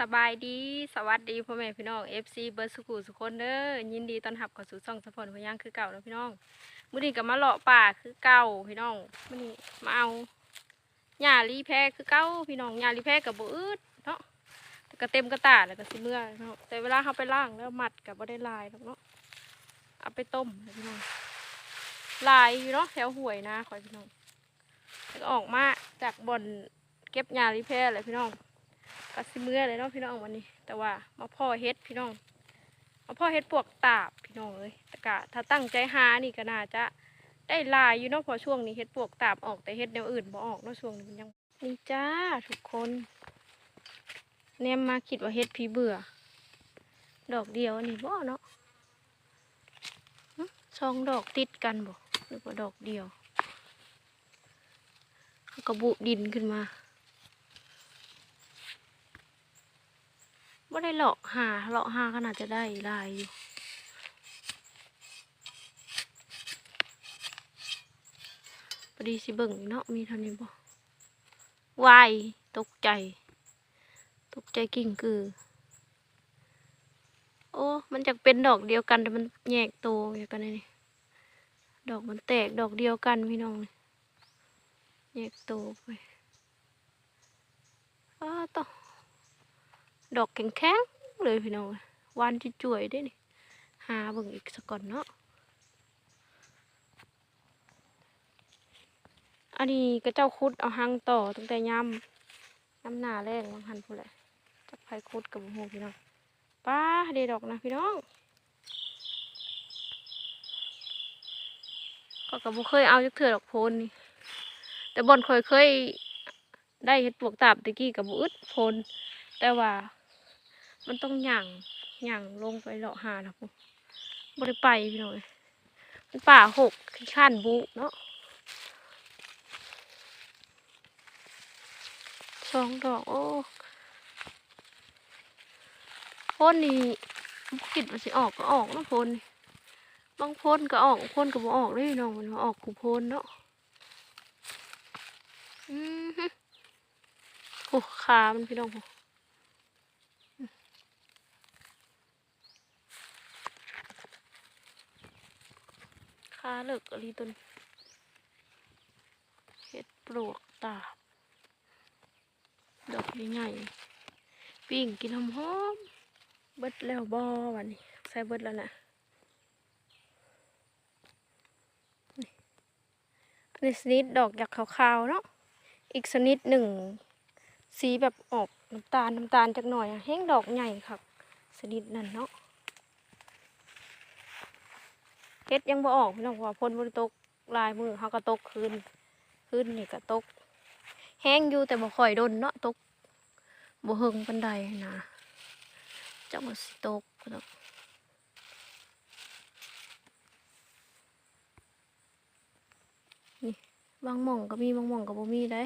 สบายดีสวัสดีพ่อแม่พี่น้อง FC เบิร์ดสุขุสุคนเด้อยินดีต้อนรับเข้าสู่ช่องสะพอนพยังคือเก่าแล้วพี่น้องมื้อนี้ก็มาเลาะป่าคือเก่าพี่น้องมื้อนี้มาเอาหญ้ารีแพรคือเก่าพี่น้องหญ้ารีแพรกับบ่อึดเนาะก็เต็มกระตาแล้วก็สิเมื่อเนาะแต่เวลาเฮาไปล้างแล้วมัดก็บ่ได้ลายเนาะเอาไปต้มพี่น้องลายอยู่เนาะแถวห้วยนะคอยพี่น้องแล้วก็ออกมาจากบ่อนเก็บหญ้ารีแพรเลยพี่น้อง ก็สิเมื่อเลยเนาะพี่น้องวันนี้ แต่ว่ามาพ่อเฮ็ดพี่น้องมาพ่อเฮ็ดปวกตาบพี่น้องเลยแต่กะถ้าตั้งใจหานี่ก็น่าจะได้ลายอยู่เนาะพอช่วงนี้เฮ็ดปวกตาบออกแต่เฮ็ดแนวอื่นบ่ออกเนาะช่วงนี้มันยังนี่จ้าทุกคนแนมมาคิดว่าเฮ็ดพีเบื่อ ดอกเดียวอันนี้บ่เนาะหึสองดอกติดกันบ่หรือว่าดอกเดียวแล้วก็บุดินขึ้นมา บ่ได้หลอกหาหลอกหาขนาดจะได้ลายอยู่พอดีสิเบิ่งเนาะมีเท่านี้บ่วายตกใจ ตกใจกิ่งคือ โอ้ มันจะเป็นดอกเดียวกันแต่มันแยกโตวอย่างกันเลยนี่ดอกมันแตกดอกเดียวกันพี่น้องแยกโตวไปอ้าต่อ ดอกแข็งๆเลยพี่น้องวานจุ่ยๆเด้นี่หาเบิ่งอีกสักก่อนเนาะอันนี้ก็เจ้าคุดเอาหางต่อตั้งแต่ยำยำหนาแรงบางหันพูดแหละจับไผคุดกับหูพี่น้องป้าเดดอกนะพี่น้องก็กับบุเคยเอาจักเถื่อดอกโพนนี่แต่บอนเคยเคยได้เห็ดปวกตาบตะกี้กับบุอึดโพนแต่ว่า มันต้องหยั่งหยั่งลงไปเลาะหานะผมบริไปพี่น้อยมันป่าหกขั้านบุเนาะสองดอกโอ้พ่นนี่คิดว่าสิออกก็ออกนะพ่นบางพ่นก็ออกพ่นก็บ่ออกเลยพี่น้องมันว่าออกกูพ่นเนาะอือฮึโอ้ขามันพี่น้องโอ้ คา เลิกอะไรตุนเห็ดปลวกตาบดอกใหญ่ๆปิ้งกินหอมๆเบิดแล้วบอวันนี้ใส่เบิดแล้วนะนี่อันนี้ชนิดดอกอยากขาวๆเนาะอีกชนิดหนึ่งสีแบบออกน้ำตาลน้ำตาลจักหน่อยแห้งดอกใหญ่ค่ะชนิดนั่นเนาะ เฮ็ดยังบ่ออกพี่น้องว่าพ่นบ่ได้ตกลายมือเขาก็ตกคืนคืนนี่ก็ตก แห้งอยู่แต่บ่ค่อยโดนเนาะตกบ่เฮิงปานใดนะจักว่าสิตกก็ต้องนี่บางหม่องก็มีบางหม่องก็บ่มีได้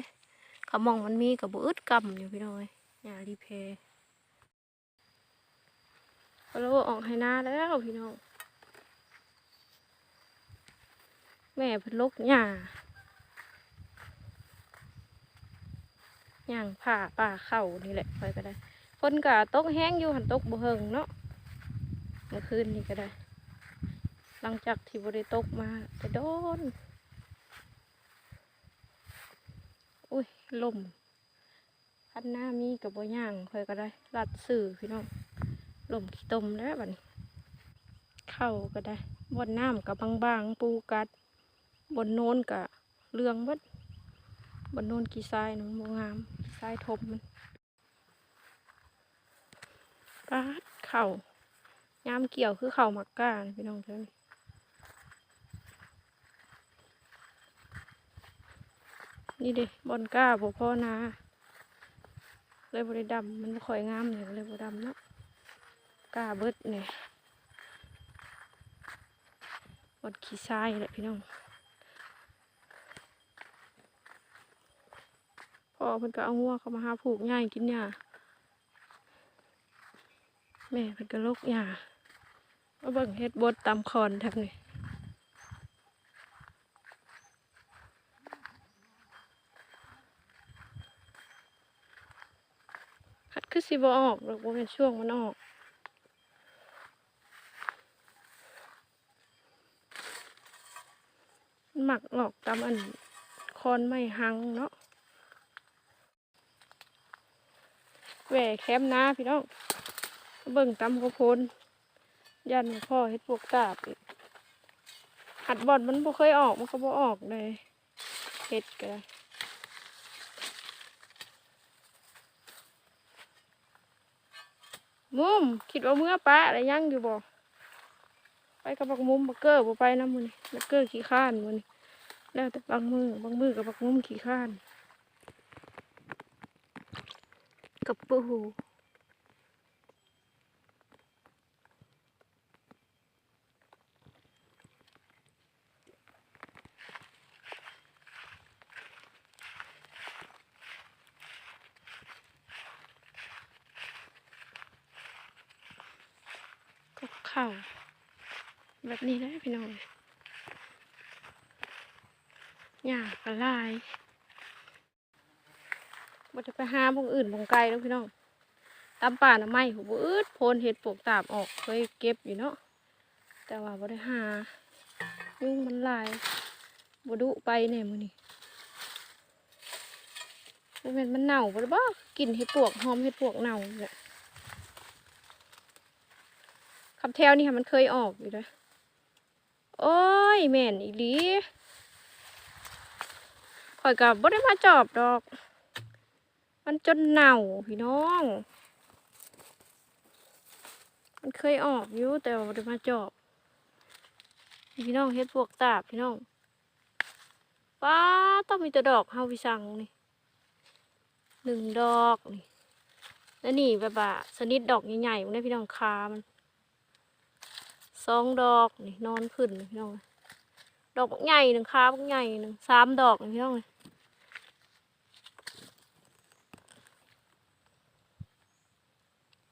ขาหม่องมันมีก็บ่อึดกำอยู่พี่น้องเอ้ยอย่ารีเพย์เราออกให้หน้าแล้วพี่น้อง แม่เพิ่นลกหญ้าย่างผ่าป่าเข้านี่แหละไปก็ได้ฝนก็ตกแห้งอยู่หันตกบ่เฮงเนาะเมื่อคืนนี่ก็ได้ หลังจากที่บ่ได้ตกมาแต่โดนอุ้ยลมพันหน้ามีกับบ่ย่างคอยก็ได้ลัดสื่อพี่น้องลมขี้ตมแล้วบัดนี้เข้าก็ได้บนน้ำกับบางๆปูกัด บนโน้นกะเรืองเบัดบนโน้นกี่ทรายนุ่งามกี่ทรายทบมันปาดเข่ายามเกี่ยวคือเข่าหมักก้านพี่น้องเพื่อนนี่เด้บอนก้าบพ่อนาเลยบริดำมันบ่ค่อยงามเลยเลยบริดำเนาะก้าเบิดเนี่ยบอนขี้ทรายแหละพี่น้อง อเพิ่นก็เอางัวเข้ามาหาผูกง่ายกินหญ้าแม่เพิ่นก็ลกหญ้ามาเบิ่งเฮ็ดบดตาคอนแทบนี่ขัดคือสิบ่ออกดอกบ่แม่นช่วงมันออกหมักออกตามอันคอนไม้หังเนาะ แหวแคมนาพี่น้องเบิ่งตำข้าพนยันพ่อเฮ็ดพวกตาบอีกหัดบอดมันบ่เคยออกมันก็บ่ออกเลยเฮ็ดก็ได้มุมคิดว่าเมื่อป้าอะไรยังอยู่บ่ไปกับบักมุมบักเกอร์บ่ไปนะมือนี่บักเกอร์ขี้ข้านมือนี่แล้วแต่บางมือบางมือกับบักมุมขี้ข้าน กับปูกับข้าวแบบนี้นะพี่น้อง หญ้ากระลาย บ่จะไปหาบงอื่นบงไกลแล้วพี่น้องตามป่าน่ะไม้หูบ่อืดโพนเห็ดปลูกตาบออกเคยเก็บอยู่เนาะแต่ว่าบ่ได้หายุงมันลายบ่ดุไปแน่มื้อนี้บ่แม่นมันเน่าบ่บ่กลิ่นเห็ดปวกหอมเห็ดปวกเน่าแหละคำแถวนี่ค่ะมันเคยออกอยู่ด้อโอ้ยแม่นอีหลีข่อยกับบ่ได้มาจอบดอก มันจนเน่าพี่น้อง มันเคยออกอยู่แต่ว่าได้มาจอบ พี่น้องเฮ็ดพวกตาบพี่น้องป้าต้องมีแต่ดอกเฮาพี่สั่งนี่หนึ่งดอกนี่แล้วนี่แบบว่าสนิทดอกใหญ่ๆมันได้พี่น้องคามันสองดอกนี่นอนขึ้นพี่น้องดอกใหญ่หนึ่งคาบใหญ่หนึ่งสามดอกพี่น้องเลย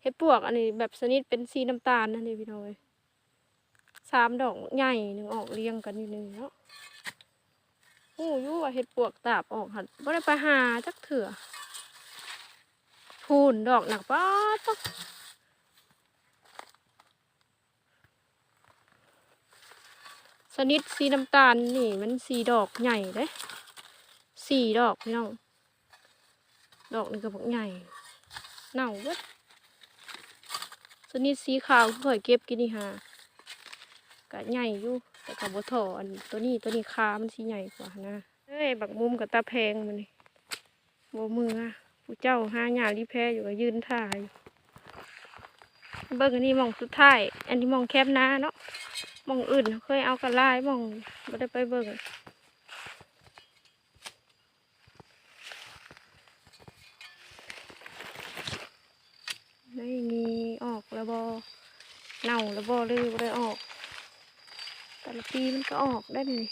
เห็ดปวกอันนี้แบบชนิดเป็นสีน้ำตาลนั่นเองพี่น้อยสามดอกใหญ่หนึ่งออกเรียงกันอยู่หนึ่งเนาะโอ้ยู่ว่าเห็ดปวกตาบออกหัดบ่ได้ไปหาจักเถื่อพูนดอกหนักป้าต้องสนิทสีน้ำตาลนี่มันสีดอกใหญ่เด้สี่ดอกพี่น้อง ดอกนี่ก็บักใหญ่เน่าเบิด สนิทสีขาวข่อยเก็บกินนี่ฮะกะใหญ่อยู่แต่กับบัถออันตัวนี้ตัวนี้คามันสีใหญ่กว่านะเอ้ยบักมุมกับตาแพงมันนี่โบมืออะผู้เจ้าห้าหยารีแพรอยู่ก็ยืนถ่ายเบิ่งอันนี้มองสุดท้าย อันนี้มองแคบหน้าเนาะมองอื่นเคยเอากระไล่มองไม่ได้ไปเบิ่ง ไม่มีออกแล้วบอเน่าแล้วบอเลยบ่ได้ออก แต่ละปีมันก็ออกได้นี่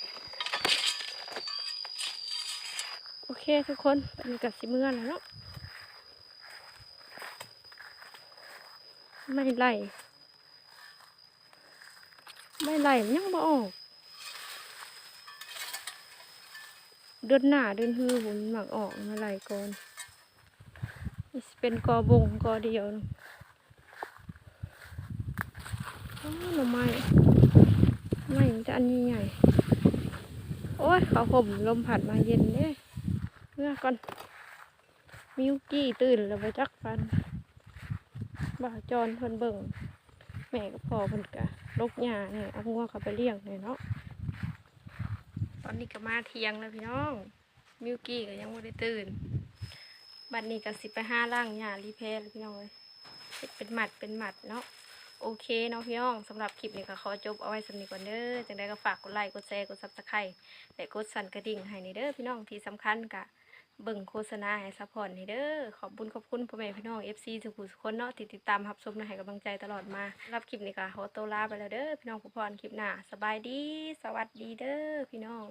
โอเคทุกคนอันนี้กับสิเมื่อแล้วเนาะไม่ไหลไม่ไหลยังบ่ออกเดือนหน้าเดือนฮือผมหมักออกมาไหลก่อน เป็นกอบงกอเดียวนึงอ้าวหน่อไม้ไม่จะอันนี้ใหญ่ โอ้ยเขาห่มลมผัดมาเย็นเด้เมื่อก่อน มิวกี้ตื่นแล้วไปจักฟันบ่าวจอนเพิ่นเบิ่งแม่กับพ่อเพิ่นกะลกหญ้าเนี่ยเอางัวเขาไปเลี้ยงเนี่ยเนาะตอนนี้ก็มาเที่ยงแล้วพี่น้อง มิวกี้ก็ยังไม่ได้ตื่น บัดนี้ก็สิไปห้าล่างหญ้ารีเพลพี่น้องเลยเป็นหมัดเป็นหมัดเนาะโอเคเนาะพี่น้องสำหรับคลิปนี้ก็ขอจบเอาไว้สำนี้ก่อนเด้อจังได้ก็ฝากกดไลค์กดแชร์กดซับสไครต์และกดสั่นกระดิ่งให้ในเด้อพี่น้องที่สำคัญกะเบิ่งโฆษณาให้ซัพพอร์ตให้เด้อขอบุญขอบคุณพ่อแม่พี่น้อง FC ทุกผู้ทุกคนเนาะที่ติดตามรับชมและให้กำลังใจตลอดมารับคลิปนี้ก็ขอตัวลาไปแล้วเด้อพี่น้องผู้พรคลิปหน้าสบายดี สวัสดีเด้อพี่น้อง